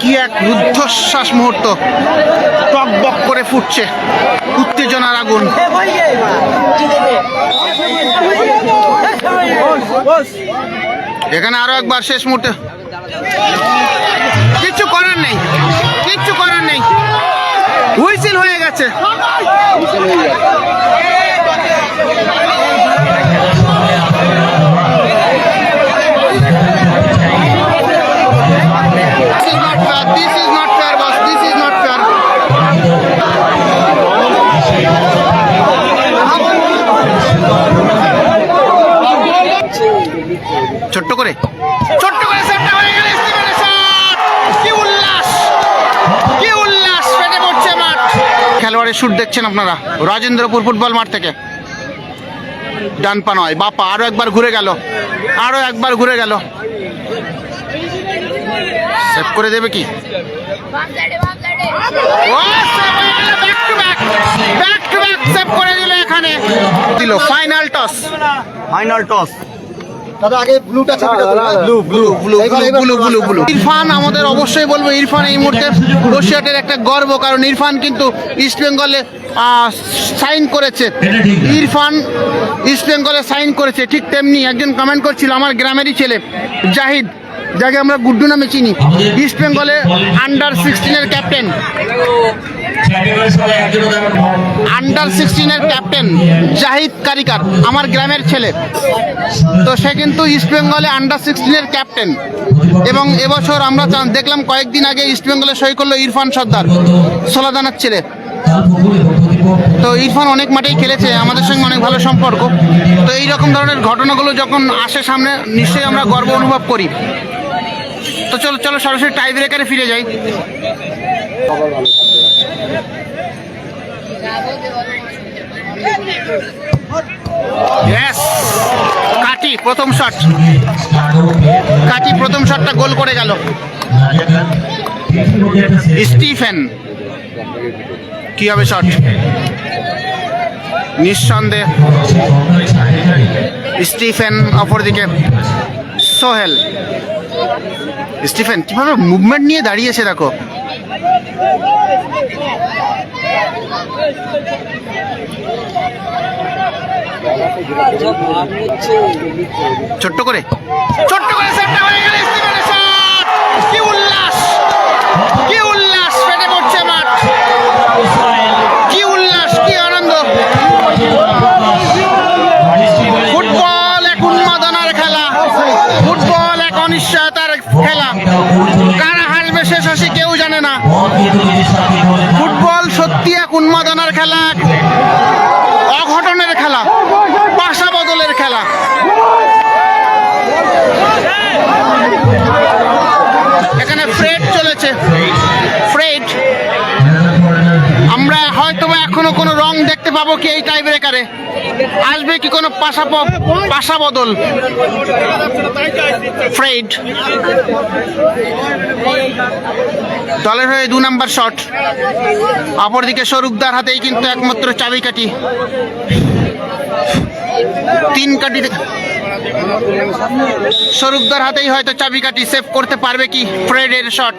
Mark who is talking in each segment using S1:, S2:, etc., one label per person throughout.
S1: কি এক রুদ্ধশ্বাস মুহূর্ত। টক বক করে ফুটছে উত্তেজনার আগুন। এখানে আরও একবার শেষ মুহূর্তে। কিচ্ছু করার নেই, কিচ্ছু করার নেই। হুইসিল হয়ে গেছে This is not fair. This is not fair, boss. This is not fair. ছোট্ট করে ছোট্ট করে সেটটা হয়ে গেল স্টিভেনের শট কি উল্লাস কি উল্লাস ফেটে পড়ছে মাঠ শুট দেখছেন আপনারা? রাজেন্দ্রপুর ফুটবল মাঠ থেকে। ডান পা বাপা, আরও একবার ঘুরে গেল। আরও একবার ঘুরে গেল। সেভ করে দেবে কি? ফাইনাল টস
S2: ফাইনাল টস
S3: দাদা আগে ব্লুটা চাপিটা
S1: blue blue blue blue blue blue Irfan আমাদের অবশ্যই বলব ইরফান এই মুহূর্তে বসিরহাটের একটা গর্ব কারণ ইরফান কিন্তু ইস্ট বেঙ্গলে সাইন করেছে। ইরফান ইস্ট বেঙ্গলে সাইন করেছে ঠিক তেমনি। একজন কমেন্ট করছিল আমার গ্রামেরই ছেলে জাহিদ যাকে আমরা গুড্ডু নামে চিনি। ইস্ট বেঙ্গলে আন্ডার সিক্সটিনের ক্যাপ্টেন আন্ডার সিক্সটিনের ক্যাপ্টেন জাহিদ কারিকার, আমার গ্রামের ছেলে। তো সে কিন্তু ইস্ট বেঙ্গলে আন্ডার সিক্সটিনের ক্যাপ্টেন এবং এবছর আমরা দেখলাম কয়েকদিন আগে ইস্ট বেঙ্গলে সই করল ইরফান সর্দার, সোলাদানার ছেলে। তো ইরফান অনেক মাঠেই খেলেছে, আমাদের সঙ্গে অনেক ভালো সম্পর্ক। তো এই রকম ধরনের ঘটনাগুলো যখন আসে সামনে, নিশ্চয়ই আমরা গর্ব অনুভব করি। তো চলো চলো সরাসরি টাই ব্রেকারে ফিরে যাই! কাটি প্রথম শট কাটি প্রথম শটটা গোল করে গেল। স্টিফেন। কি হবে শট নিঃসন্দেহ। স্টিফেন অপরদিকে। সোহেল। স্টিফেন, কীভাবে মুভমেন্ট নিয়ে দাঁড়িয়েছে, দেখো। ছোট্ট করে ছোট্ট করে সেটটা হাসবে কেউ জানে না। ফুটবল সত্যি এক উন্মাদনার খেলা এক অঘটনের খেলা পাশা বদলের খেলা। এখানে ফ্রেড চলেছে। ফ্রেড আমরা হয়তো এখনও কোনো রং দেখতে পাবো কি এই টাই ব্রেকারে আসবে কি কোনো পাশা পাশা বদল? ফ্রেড দলের হয়ে দু নাম্বার শট অপরদিকে স্বরূপদার হাতেই কিন্তু একমাত্র চাবিকাঠি তিন কাঠি স্বরূপদার হাতেই হয়তো চাবিকাঠি সেভ করতে পারবে কি? ফ্রেডের শট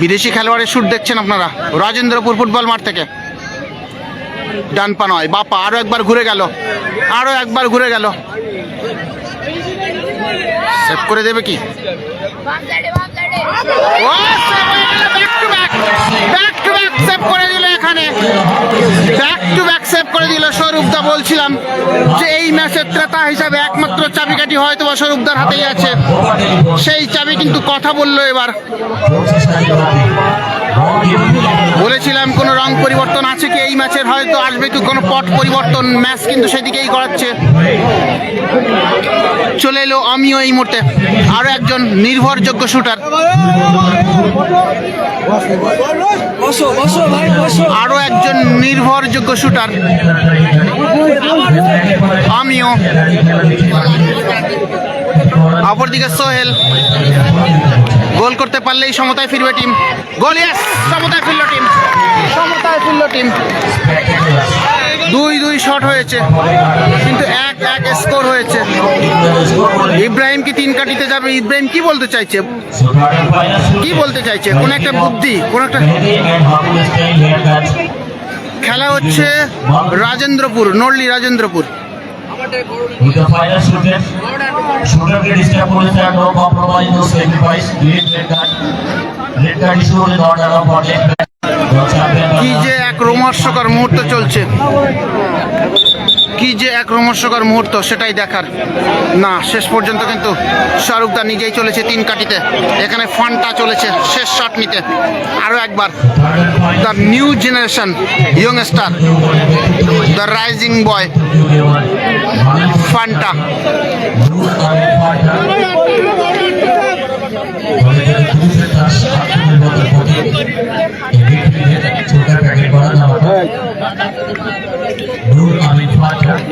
S1: বিদেশি খেলোয়াড়ের শুট দেখছেন আপনারা। রাজেন্দ্রপুর ফুটবল মাঠ থেকে। ডান পা নয় বাপা আরও একবার ঘুরে গেল, আরও একবার ঘুরে গেল। সেভ করে দেবে কি? স্বরূপদা, বলছিলাম যে এই ম্যাচের ত্রেতা হিসাবে একমাত্র চাবিকাঠি হয়তো বা স্বরূপদার হাতেই আছে। সেই চাবি কিন্তু কথা বলল এবার। বলেছিলাম কোনো রং পরিবর্তন আছে কি? এই ম্যাচের হয়তো আসবে কি? কোনো পট পরিবর্তন ম্যাচ কিন্তু সেদিকেই করাচ্ছে চলে এলো আমিও এই মুহূর্তে। আরও একজন নির্ভরযোগ্য শুটার
S2: বসো বসো ভাই বসো
S1: আরও একজন নির্ভরযোগ্য শুটার আমিও। অপরদিকে সোহেল। গোল করতে পারলেই সমতায় ফিরবে টিম। গোল ইয়েস সমতায় ফিরল টিম। সমতায় ফিরল টিম। দুই দুই শট হয়েছে। কিন্তু এক এক স্কোর হয়েছে। ইব্রাহিম কি তিন কাটিতে যাবে? ইব্রাহিম কি বলতে চাইছে? কি বলতে চাইছে? কোন একটা বুদ্ধি, কোন একটা খেলা হচ্ছে Rajendrapur নল্লি Rajendrapur.
S4: With the final shooter, shooter get established and no compromise, no sacrifice, great red card. Red card issue only not allowed for. The
S1: কি যে এক রোমহর্ষকর মুহূর্ত চলছে কি যে এক রোমহর্ষকর মুহূর্ত, সেটাই দেখার। না, শেষ পর্যন্ত কিন্তু শাহরুখ দা নিজেই চলেছে তিন কাটিতে এখানে ফানটা চলেছে, শেষ শট নিতে। আরও একবার. The new generation young star the rising boy Fanta.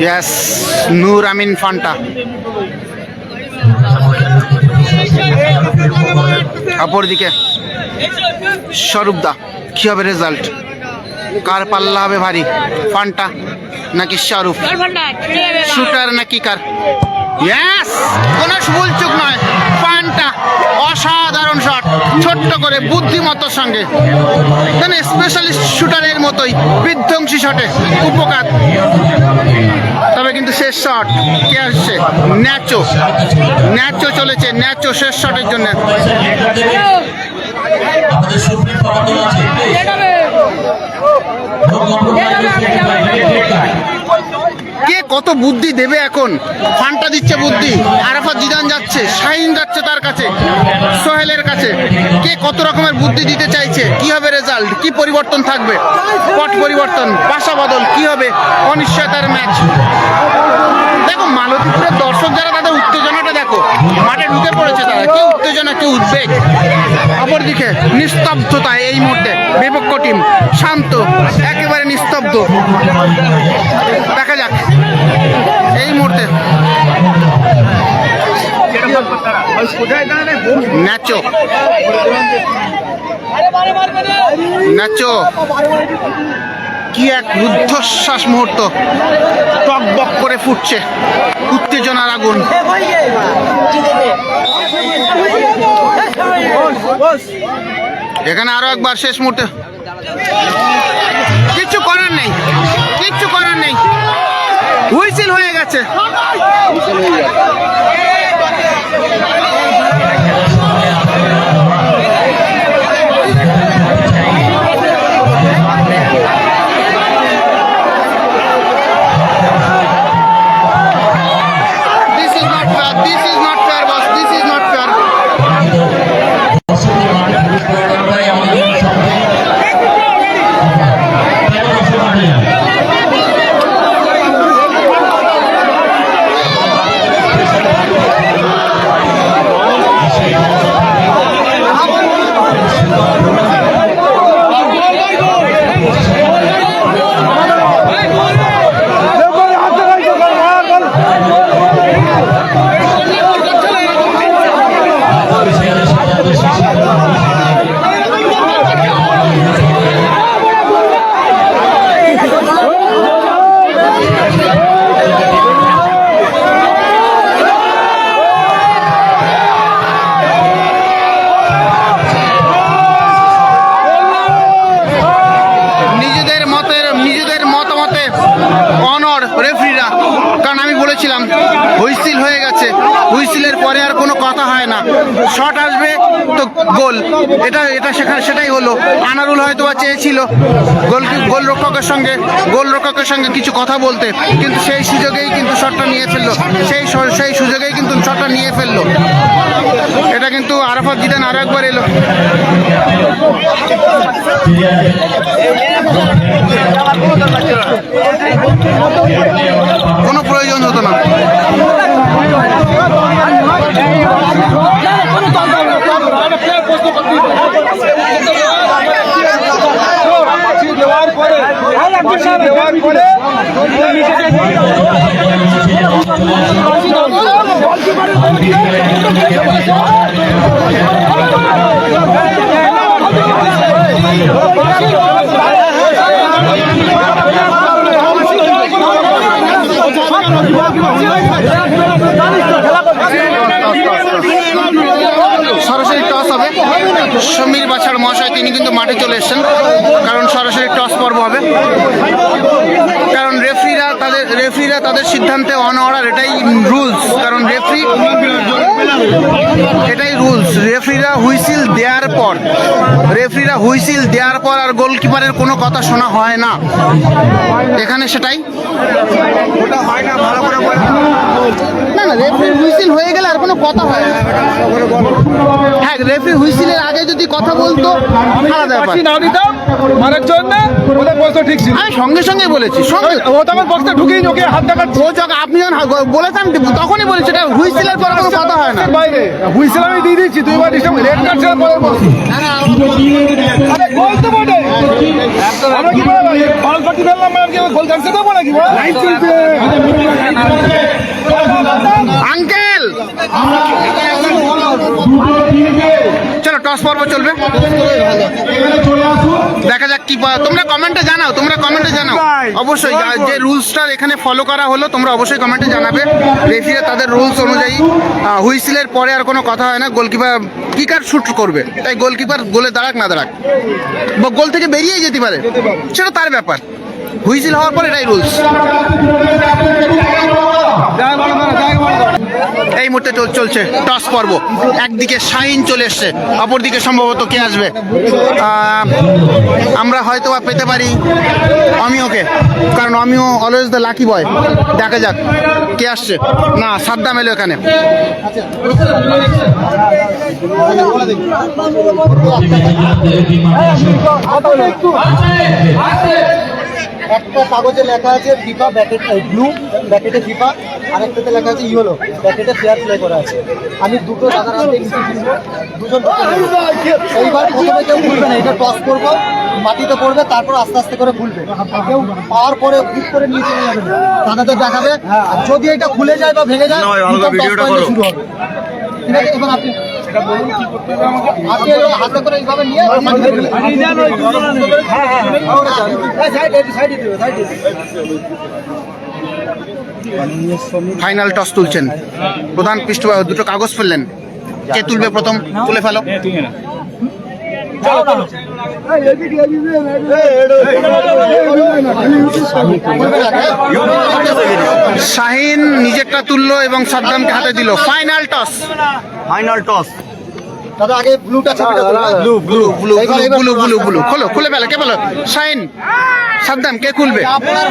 S1: Yes Noor Amin Fanta অপরদিকে স্বরূপদা কি হবে রেজাল্ট কার পাল্লা হবে ভারী? ফান্টা নাকি শাহরুখ শুটার নাকি কার? ইয়েস কোনো ভুল চুক নয়। ফান্টা অসাধারণ শট ছোট্ট করে বুদ্ধিমত্তার সঙ্গে। মানে স্পেশালিস্ট শুটারের মতোই বিধ্বংসী শটে উপকার। তবে কিন্তু শেষ শট কে আসছে? ন্যাচো ন্যাচো চলেছে ন্যাচো শেষ শটের জন্য
S4: আমাদের সুপ্রিম পাওয়ার আছে No compromise, no sacrifice, great red card.
S1: কে কত বুদ্ধি দেবে এখন? ফান্টা দিচ্ছে বুদ্ধি। আরাফাত জিদান যাচ্ছে, শাহিন যাচ্ছে তার কাছে, সোহেলের কাছে। কে কত রকমের বুদ্ধি দিতে চাইছে? কি হবে রেজাল্ট কি পরিবর্তন থাকবে? পট পরিবর্তন পাশা বদল, কি হবে? অনিশ্চয়তার ম্যাচ দেখো, মালতীপুরের দর্শক যারা, তাদের উত্তেজনাটা দেখো। মাঠে ঢুকে পড়েছে তারা। উত্তেজনা কি উদ্বেগ। অপরদিকে নিস্তব্ধতা এই মুহূর্তে বিপক্ষ টিম শান্ত, একেবারে নিস্তব্ধ। দেখা যাক। এই মুহূর্তে ন্যাচো ন্যাচো কি এক রুদ্ধশ্বাস মুহূর্ত। টক বক করে ফুটছে। উত্তেজনার আগুন। এখানে আরও একবার শেষ মুহূর্তে। কিছু করার নেই। কিচ্ছু করার নেই। হুইসিল হয়ে গেছে this is not fair this is not fair boss this is not fair
S4: দর্শকের মাঠে প্রবেশ করে দেওয়াটাই আমাদের জন্য সবথেকে কেন দর্শক মাঠে যাবে? অফিসিয়ালের সিদ্ধান্ত শেষে
S1: নিজেদের মতের নিজেদের মতামতে অনর রেফরিরা কারণ আমি বলেছিলাম হুইসিল হয়ে গেছে হুইসিলের পরে আর কোনো কথা হয় না শট আসবে, তো গোল। এটা এটা সেখানে সেটাই হলো। আনারুল হয়তো বা চেয়েছিল গোল গোল রক্ষকের সঙ্গে গোল রক্ষকের সঙ্গে কিছু কথা বলতে, কিন্তু সেই সুযোগেই কিন্তু শটটা নিয়ে ফেলল। সেই সেই সুযোগেই কিন্তু শটটা নিয়ে ফেলল। এটা কিন্তু আরাফাত জিদান আরও একবার এলো। কোনো প্রয়োজন হতো না।
S3: দেওয়ার পরে খেলা
S4: Thank হবে।
S1: সমীর বাছার মহাশয়, তিনি কিন্তু মাঠে চলে এসেছেন। কারণ সরাসরি টস পর্ব হবে। কারণ রেফরিরা তাদের রেফরিরা তাদের সিদ্ধান্তে অনঅর্ডার এটাই রুলস কারণ রেফরি, এটাই রুলস রেফরিরা হুইসিল দেওয়ার পর, রেফরিরা হুইসিল দেওয়ার পর আর গোলকিপারের কোনো কথা শোনা হয় না। এখানে সেটাই।
S2: না
S1: না না রেফরি হুইসিল হয়ে গেলে আর কোনো কথা হয় না। রেফরি হুইসিলের আগে যদি কথা বলতো আলাদা ব্যাপার।
S3: না দিতাম মারার জন্য ওদের বলতো ঠিক ছিল।
S1: আমি সঙ্গে সঙ্গে বলেছি সঙ্গে।
S3: ও তো আমার বক্সটা ঢুকেই ওকে হাত দেখাচ্ছে।
S1: ও যখন আপনি যখন বলেছেন তখনই বলেছি এটা হুইসিলের পর কোনো কথা হয় না।
S3: বাইরে। হুইসেল আমি দিয়ে দিচ্ছি তুই এবার ডিস্টার্ব রেড কার্ড ছেড়ে পরে বল আরে গোল তো বটে। আমরা কি বলে বল পার্টি ফেললাম আর কি গোল ক্যান্সেল করব নাকি বল? লাইন চলছে।
S1: টস পর্ব চলবে। দেখা যাক কি তোমরা কমেন্টে জানাও, তোমরা কমেন্টে জানাও। অবশ্যই, যে রুলসটা এখানে ফলো করা হলো, তোমরা অবশ্যই কমেন্টে জানাবে। রেফিরা তাদের রুলস অনুযায়ী হুইসিলের পরে আর কোনো কথা হয় না গোলকিপার কিকার শুট করবে। তাই গোলকিপার গোলে দাঁড়াক, না দাঁড়াক। বা গোল থেকে বেরিয়ে যেতে পারে। সেটা তার ব্যাপার। হুইসিল হওয়ার পর এটাই রুলস এই মুহূর্তে চলছে টস পর্ব একদিকে শাহিন চলে এসছে অপরদিকে সম্ভবত কে আসবে আমরা হয়তো বা পেতে পারি অমিওকে কারণ Amiyo always the lucky boy দেখা যাক কে আসছে না সাদ্দাম এলো এখানে
S5: একটা কাগজে লেখা আছে ফিফা ব্যাকেট ব্লু ব্যাকেটে ফিফা আরেকটাতে লেখা আছে ইয়েলো ব্যাকেটে ফেয়ার প্লে করা আছে। আমি দুটো দুজন এইবার প্রথমে কেউ খুলবে না এটা টস করব মাটিতে পড়বে তারপর আস্তে আস্তে করে খুলবে। কেউ পাওয়ার পরে হুট করে নিয়ে চলে যাবে দাদাদের দেখাবে। আর যদি এটা খুলে যায় বা ভেঙে যায়। শুরু হবে। ঠিক আছে আপনি আপনি হাতে করে এইভাবে নিয়ে হ্যাঁ হ্যাঁ হ্যাঁ
S1: ফাইনাল টস তুলছেন প্রধান পৃষ্ঠ দুটো কাগজ ফেললেন কে তুলবে প্রথম তুলে ফেলো শাহিন নিজেরটা তুললো এবং সাদ্দামকে হাতে দিল ফাইনাল টস
S2: ফাইনাল টস
S5: দাদা আগে ব্লুটা চাপিটা
S1: blue blue blue blue blue blue খোলো খুলে ফেলো কে ফেলো শাহিন সাদ্দাম কে খুলবে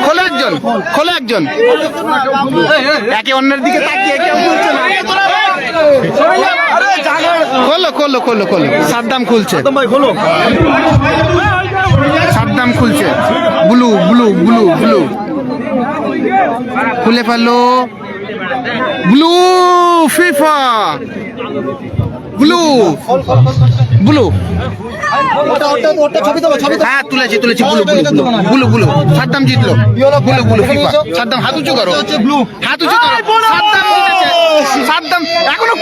S1: খোলো একজন খোলো একজন একে অন্যের দিকে তাকিয়ে কেউ খুলছে না খোলো খোলো খোলো খোলো সাদ্দাম খুলছে
S2: ভাই
S1: সাদ্দাম খুলছে ব্লু ব্লু ব্লু ব্লু খুলে ফেলল ব্লু, ফিফা। ব্লু। ব্লু। হ্যাঁ তুলেছি তুলেছি, ব্লু ব্লু ব্লু। জিতলো। ব্লু ব্লু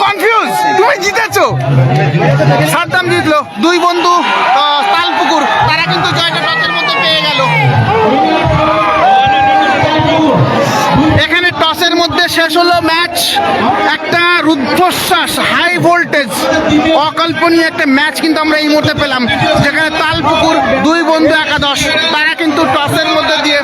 S1: কনফিউজ তুমি জিতেছো। জিতলো। দুই বন্ধু তালপুকুর। তারা কিন্তু জয়টা পেয়ে গেল এখানে টসের মধ্যে শেষ হলো ম্যাচ। একটা রুদ্ধশ্বাস হাই ভোল্টেজ অকল্পনীয় একটা ম্যাচ কিন্তু আমরা এই মুহূর্তে পেলাম। যেখানে তালপুকুর দুই বন্ধু একাদশ, তারা কিন্তু টসের মধ্যে দিয়ে